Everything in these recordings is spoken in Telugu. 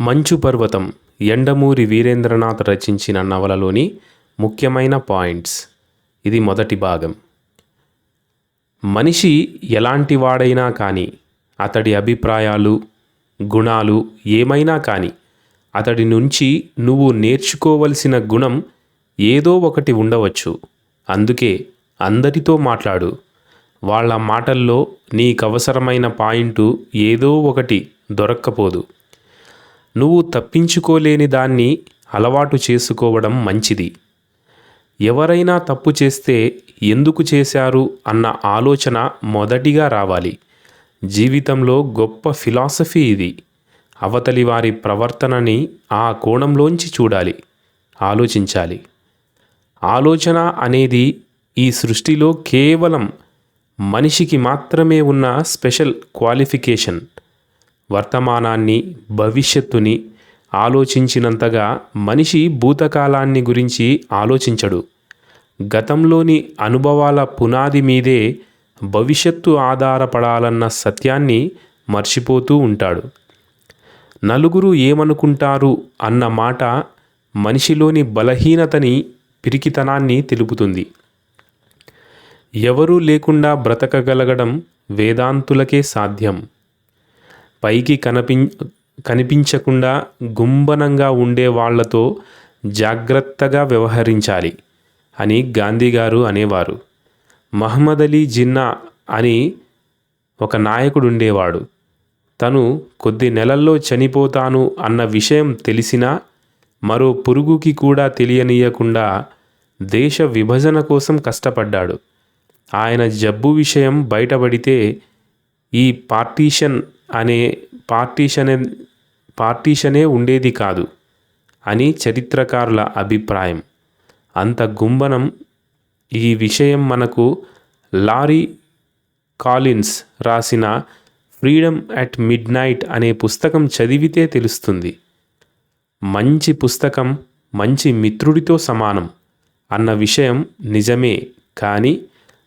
మంచు పర్వతం ఎండమూరి వీరేంద్రనాథ్ రచించిన నవలలోని ముఖ్యమైన పాయింట్స్. ఇది మొదటి భాగం. మనిషి ఎలాంటి వాడైనా కానీ అతడి అభిప్రాయాలు గుణాలు ఏమైనా కానీ అతడి నుంచి నువ్వు నేర్చుకోవలసిన గుణం ఏదో ఒకటి ఉండవచ్చు. అందుకే అందరితో మాట్లాడు. వాళ్ళ మాటల్లో నీకవసరమైన పాయింటు ఏదో ఒకటి దొరక్కపోదు. నువ్వు తప్పించుకోలేని దాన్ని అలవాటు చేసుకోవడం మంచిది. ఎవరైనా తప్పు చేస్తే ఎందుకు చేశారు అన్న ఆలోచన మొదటిగా రావాలి. జీవితంలో గొప్ప ఫిలాసఫీ ఇది. అవతలి వారి ప్రవర్తనని ఆ కోణంలోంచి చూడాలి ఆలోచించాలి. ఆలోచన అనేది ఈ సృష్టిలో కేవలం మనిషికి మాత్రమే ఉన్న స్పెషల్ క్వాలిఫికేషన్. వర్తమానాన్ని భవిష్యత్తుని ఆలోచించినంతగా మనిషి భూతకాలాన్ని గురించి ఆలోచించడు. గతంలోని అనుభవాల పునాది మీదే భవిష్యత్తు ఆధారపడాలన్న సత్యాన్ని మర్చిపోతూ ఉంటాడు. నలుగురు ఏమనుకుంటారు అన్న మాట మనిషిలోని బలహీనతని పిరికితనాన్ని తెలుపుతుంది. ఎవరూ లేకుండా బ్రతకగలగడం వేదాంతులకే సాధ్యం. పైకి కనిపించ కనిపించకుండా గుంబనంగా ఉండే వాళ్ళతో జాగ్రత్తగా వ్యవహరించాలి అని గాంధీగారు అనేవారు. మహమ్మద్ అలీ జిన్నా అని ఒక నాయకుడు ఉండేవాడు. తను కొద్ది నెలల్లో చనిపోతాను అన్న విషయం తెలిసినా మరో పురుగుకి కూడా తెలియనీయకుండా దేశ విభజన కోసం కష్టపడ్డాడు. ఆయన జబ్బు విషయం బయటపడితే ఈ పార్టీషన్ అనే పార్టీషన్ పార్టీషనే ఉండేది కాదు అని చరిత్రకారుల అభిప్రాయం. అంత గుంబనం ఈ విషయం మనకు లారీ కాలిన్స్ రాసిన ఫ్రీడమ్ అట్ మిడ్ నైట్ అనే పుస్తకం చదివితే తెలుస్తుంది. మంచి పుస్తకం మంచి మిత్రుడితో సమానం అన్న విషయం నిజమే కానీ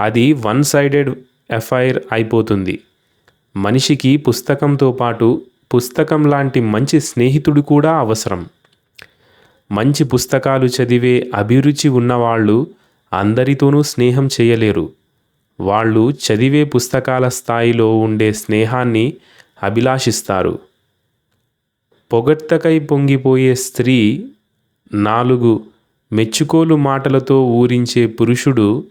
అది వన్ సైడెడ్ ఎఫ్ఐఆర్ అయిపోతుంది. మనిషికి పుస్తకంతో పాటు పుస్తకం లాంటి మంచి స్నేహితుడు కూడా అవసరం. మంచి పుస్తకాలు చదివే అభిరుచి ఉన్నవాళ్ళు అందరితోనూ స్నేహం చేయలేరు. వాళ్ళు చదివే పుస్తకాల స్థాయిలో ఉండే స్నేహాన్ని అభిలాషిస్తారు. పొగడ్తకై పొంగిపోయే స్త్రీ నాలుగు మెచ్చుకోలు మాటలతో ఊరించే పురుషుడు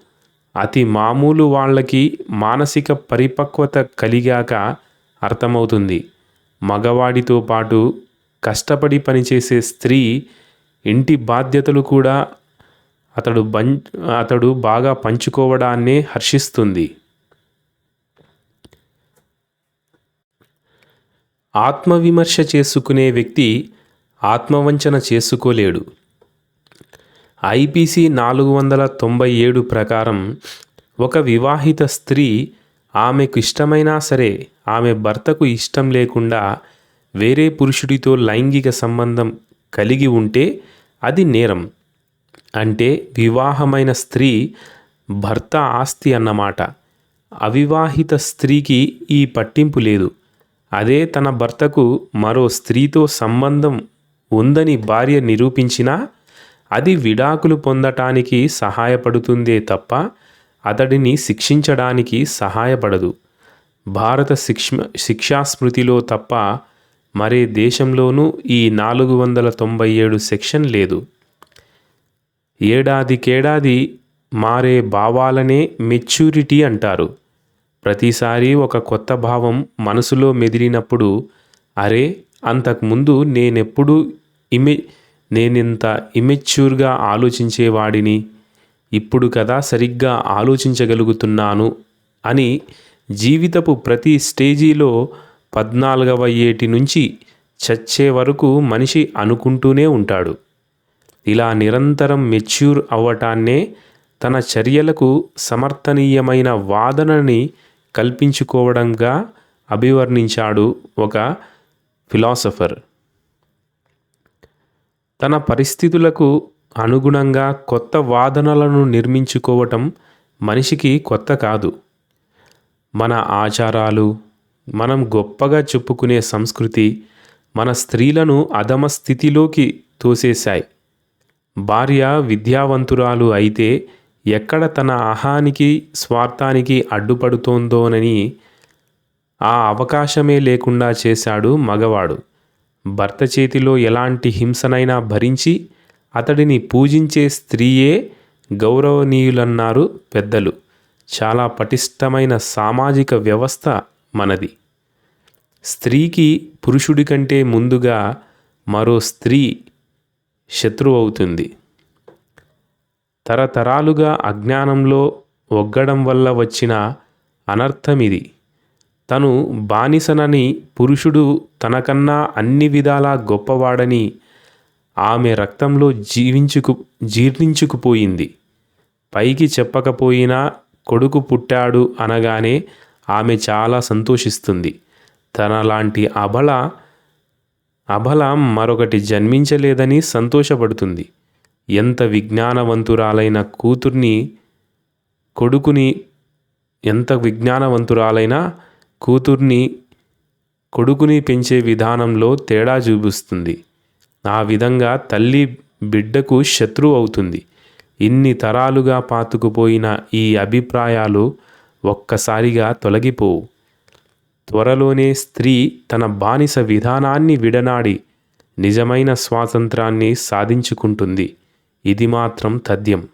అతి మామూలు వాళ్ళకి మానసిక పరిపక్వత కలిగాక అర్థమవుతుంది. మగవాడితో పాటు కష్టపడి పనిచేసే స్త్రీ ఇంటి బాధ్యతలు కూడా అతడు బం అతడు బాగా పంచుకోవడాన్నే హర్షిస్తుంది. ఆత్మవిమర్శ చేసుకునే వ్యక్తి ఆత్మవంచన చేసుకోలేడు. ఐపీసీ నాలుగు వందల తొంభై ఏడు ప్రకారం ఒక వివాహిత స్త్రీ ఆమెకు ఇష్టమైనా సరే ఆమె భర్తకు ఇష్టం లేకుండా వేరే పురుషుడితో లైంగిక సంబంధం కలిగి ఉంటే అది నేరం. అంటే వివాహమైన స్త్రీ భర్త ఆస్తి అన్నమాట. అవివాహిత స్త్రీకి ఈ పట్టింపు లేదు. అదే తన భర్తకు మరో స్త్రీతో సంబంధం ఉందని భార్య నిరూపించినా అది విడాకులు పొందటానికి సహాయపడుతుందే తప్ప అతడిని శిక్షించడానికి సహాయపడదు. భారత శిక్ష శిక్షాస్మృతిలో తప్ప మరే దేశంలోనూ ఈ నాలుగు వందల తొంభై ఏడు సెక్షన్ లేదు. ఏడాదికేడాది మారే భావాలనే మెచ్యూరిటీ అంటారు. ప్రతిసారి ఒక కొత్త భావం మనసులో మెదిలినప్పుడు అరే అంతకుముందు నేనెప్పుడు ఇమే నేనింత ఇమెచ్యూర్గా ఆలోచించేవాడిని ఇప్పుడు కదా సరిగ్గా ఆలోచించగలుగుతున్నాను అని జీవితపు ప్రతి స్టేజీలో పద్నాలుగవ ఏటి నుంచి చచ్చే వరకు మనిషి అనుకుంటూనే ఉంటాడు. ఇలా నిరంతరం మెచ్యూర్ అవ్వటాన్నే తన చర్యలకు సమర్థనీయమైన వాదనని కల్పించుకోవడంగా అభివర్ణించాడు ఒక ఫిలాసఫర్ తన పరిస్థితులకు అనుగుణంగా కొత్త వాదనలను నిర్మించుకోవటం మనిషికి కొత్త కాదు. మన ఆచారాలు మనం గొప్పగా చెప్పుకునే సంస్కృతి మన స్త్రీలను అధమ స్థితిలోకి తోసేశాయి. భార్య విద్యావంతురాలు అయితే ఎక్కడ తన అహానికి స్వార్థానికి అడ్డుపడుతోందోనని ఆ అవకాశమే లేకుండా చేశాడు మగవాడు. భర్త చేతిలో ఎలాంటి హింసనైనా భరించి అతడిని పూజించే స్త్రీయే గౌరవనీయులన్నారు పెద్దలు. చాలా పటిష్టమైన సామాజిక వ్యవస్థ మనది. స్త్రీకి పురుషుడి కంటే ముందుగా మరో స్త్రీ శత్రువు అవుతుంది. తరతరాలుగా అజ్ఞానంలో ఒగ్గడం వల్ల వచ్చిన అనర్థం ఇది. తను బానిసనని పురుషుడు తనకన్నా అన్ని విధాలా గొప్పవాడని ఆమె రక్తంలో జీవించుకు జీర్ణించుకుపోయింది. పైకి చెప్పకపోయినా కొడుకు పుట్టాడు అనగానే ఆమె చాలా సంతోషిస్తుంది. తనలాంటి అబల అబల మరొకటి జన్మించలేదని సంతోషపడుతుంది. ఎంత విజ్ఞానవంతురాలైన కూతుర్ని కొడుకుని ఎంత విజ్ఞానవంతురాలైనా కూతుర్ని కొడుకుని పెంచే విధానంలో తేడా చూపిస్తుంది. ఆ విధంగా తల్లి బిడ్డకు శత్రువు అవుతుంది. ఇన్ని తరాలుగా పాతుకుపోయిన ఈ అభిప్రాయాలు ఒక్కసారిగా తొలగిపోవు. త్వరలోనే స్త్రీ తన బానిస విధానాన్ని విడనాడి నిజమైన స్వాతంత్రాన్ని సాధించుకుంటుంది. ఇది మాత్రం తథ్యం.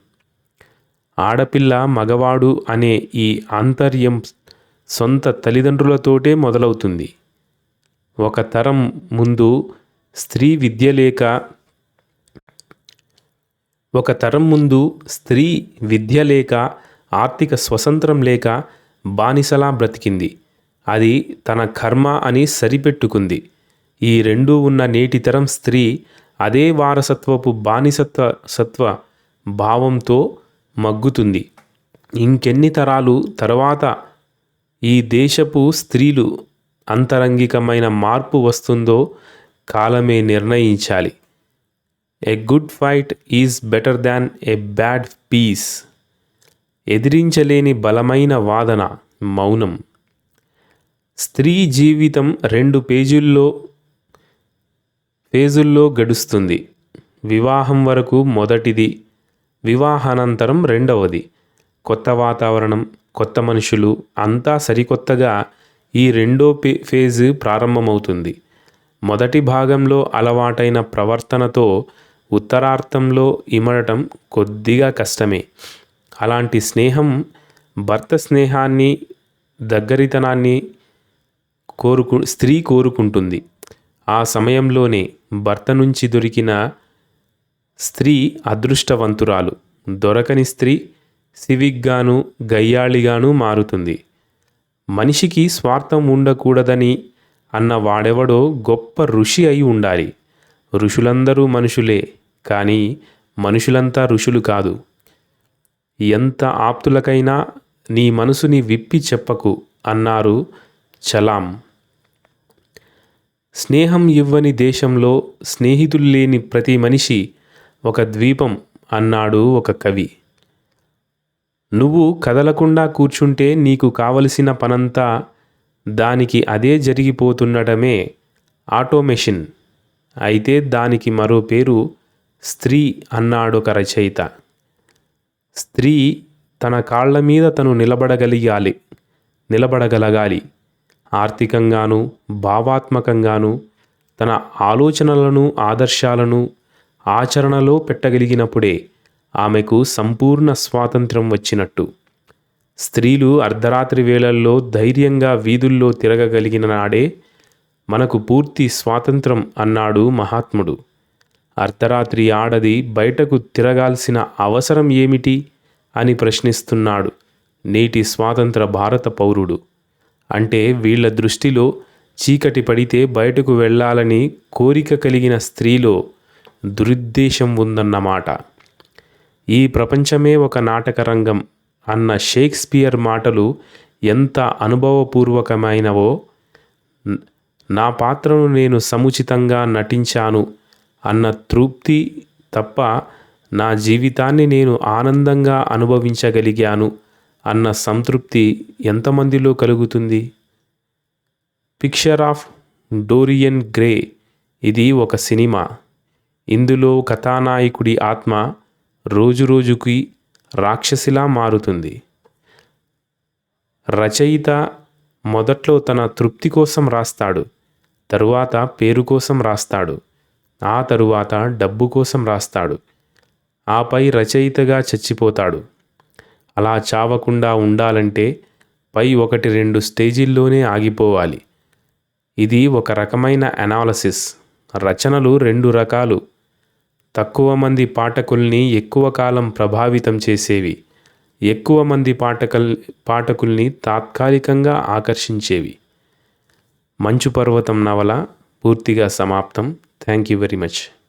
ఆడపిల్ల మగవాడు అనే ఈ ఆంతర్యం సొంత తల్లిదండ్రులతోటే మొదలవుతుంది. ఒక తరం ముందు స్త్రీ విద్య లేక ఒక తరం ముందు స్త్రీ విద్య లేక ఆర్థిక స్వతంత్రం లేక బానిసలా బ్రతికింది. అది తన కర్మ అని సరిపెట్టుకుంది. ఈ రెండూ ఉన్న నేటి తరం స్త్రీ అదే వారసత్వపు బానిసత్వ సత్వ భావంతో మగ్గుతుంది. ఇంకెన్ని తరాలు తర్వాత ఈ దేశపు స్త్రీలు అంతరంగికమైన మార్పు వస్తుందో కాలమే నిర్ణయించాలి. A good fight is better than a bad peace ఎదిరించలేని బలమైన వాదన మౌనం. స్త్రీ జీవితం రెండు పేజీల్లో ఫేజుల్లో గడుస్తుంది. వివాహం వరకు మొదటిది వివాహానంతరం రెండవది. కొత్త వాతావరణం కొత్త మనుషులు అంతా సరికొత్తగా ఈ రెండో పే ఫేజ్ ప్రారంభమవుతుంది. మొదటి భాగంలో అలవాటైన ప్రవర్తనతో ఉత్తరార్థంలో ఇమడటం కొద్దిగా కష్టమే. అలాంటి స్నేహం భర్త స్నేహాన్ని దగ్గరితనాన్ని కోరుకు స్త్రీ కోరుకుంటుంది. ఆ సమయంలోనే భర్త నుంచి దొరికిన స్త్రీ అదృష్టవంతురాలు. దొరకని స్త్రీ సివిగ్గాను గయ్యాళిగాను మారుతుంది. మనిషికి స్వార్థం ఉండకూడదని అన్న వాడెవడో గొప్ప ఋషి అయి ఉండాలి. ఋషులందరూ మనుషులే కానీ మనుషులంతా ఋషులు కాదు. ఎంత ఆప్తులకైనా నీ మనసుని విప్పి చెప్పకు అన్నారు చలాం. స్నేహం ఇవ్వని దేశంలో స్నేహితులు లేని ప్రతి మనిషి ఒక ద్వీపం అన్నాడు ఒక కవి. నువ్వు కదలకుండా కూర్చుంటే నీకు కావలసిన పనంతా దానికి అదే జరిగిపోతుండటమే ఆటోమేషన్. అయితే దానికి మరో పేరు స్త్రీ అన్నాడొక రచయిత. స్త్రీ తన కాళ్ళ మీద తను నిలబడగలిగాలి నిలబడగలగాలి. ఆర్థికంగాను భావాత్మకంగాను తన ఆలోచనలను ఆదర్శాలను ఆచరణలో పెట్టగలిగినప్పుడే ఆమెకు సంపూర్ణ స్వాతంత్రం వచ్చినట్టు. స్త్రీలు అర్ధరాత్రి వేళల్లో ధైర్యంగా వీధుల్లో తిరగగలిగిన నాడే మనకు పూర్తి స్వాతంత్రం అన్నాడు మహాత్ముడు. అర్ధరాత్రి ఆడది బయటకు తిరగాల్సిన అవసరం ఏమిటి అని ప్రశ్నిస్తున్నాడు నేటి స్వాతంత్ర భారత పౌరుడు. అంటే వీళ్ళ దృష్టిలో చీకటి పడితే బయటకు వెళ్ళాలని కోరిక కలిగిన స్త్రీలో దురుద్దేశం ఉందన్నమాట. ఈ ప్రపంచమే ఒక నాటక రంగం అన్న షేక్స్పియర్ మాటలు ఎంత అనుభవపూర్వకమైనవో నా పాత్రను నేను సముచితంగా నటించాను అన్న తృప్తి తప్ప నా జీవితాన్ని నేను ఆనందంగా అనుభవించగలిగాను అన్న సంతృప్తి ఎంతమందిలో కలుగుతుంది? పిక్చర్ ఆఫ్ డోరియన్ గ్రే ఇది ఒక సినిమా. ఇందులో కథానాయకుడి ఆత్మ రోజురోజుకి రాక్షసిలా మారుతుంది. రచయిత మొదట్లో తన తృప్తి కోసం రాస్తాడు తరువాత పేరు కోసం రాస్తాడు ఆ తరువాత డబ్బు కోసం రాస్తాడు ఆపై రచయితగా చచ్చిపోతాడు. అలా చావకుండా ఉండాలంటే పై ఒకటి రెండు స్టేజీల్లోనే ఆగిపోవాలి. ఇది ఒక రకమైన అనాలసిస్. రచనలు రెండు రకాలు. తక్కువ మంది పాఠకుల్ని ఎక్కువ కాలం ప్రభావితం చేసేవి. ఎక్కువ మంది పాఠకల్ పాఠకుల్ని తాత్కాలికంగా ఆకర్షించేవి. మంచు పర్వతం నవల పూర్తిగా సమాప్తం. Thank you very much.